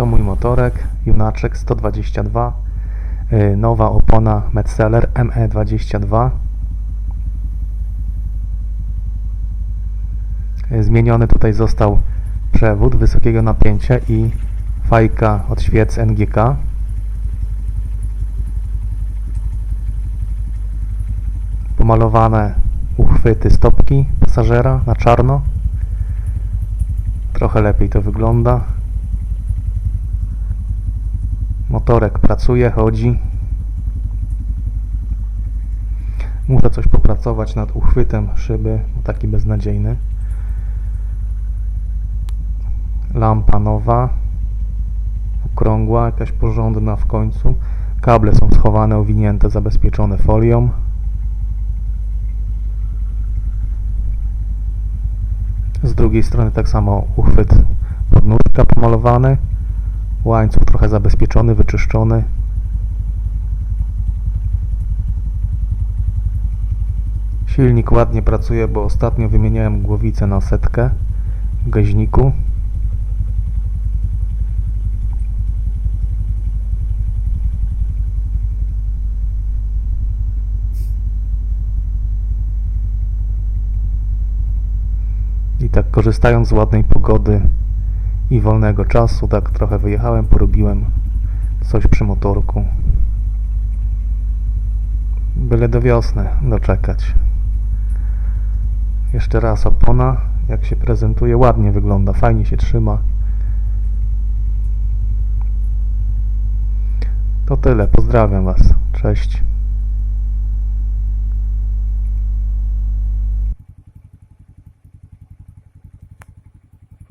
To mój motorek, Junaczek 122, y, nowa opona Metzeler E ME22. Y, Zmieniony tutaj został przewód wysokiego napięcia i fajka od świec NGK. Pomalowane uchwyty stopki pasażera na czarno. Trochę lepiej to wygląda. Motorek pracuje, chodzi. Muszę coś popracować nad uchwytem szyby, taki beznadziejny. Lampa nowa, okrągła, jakaś porządna w końcu. Kable są schowane, owinięte, zabezpieczone folią. Z drugiej strony tak samo uchwyt podnóżka pomalowany. Łańcuch trochę zabezpieczony, wyczyszczony. Silnik ładnie pracuje, bo ostatnio wymieniałem głowicę na setkę w gaźniku. I tak korzystając z ładnej pogody i wolnego czasu, tak trochę wyjechałem, porobiłem coś przy motorku. Byle do wiosny doczekać. Jeszcze raz opona, jak się prezentuje, ładnie wygląda, fajnie się trzyma. To tyle, pozdrawiam Was, cześć.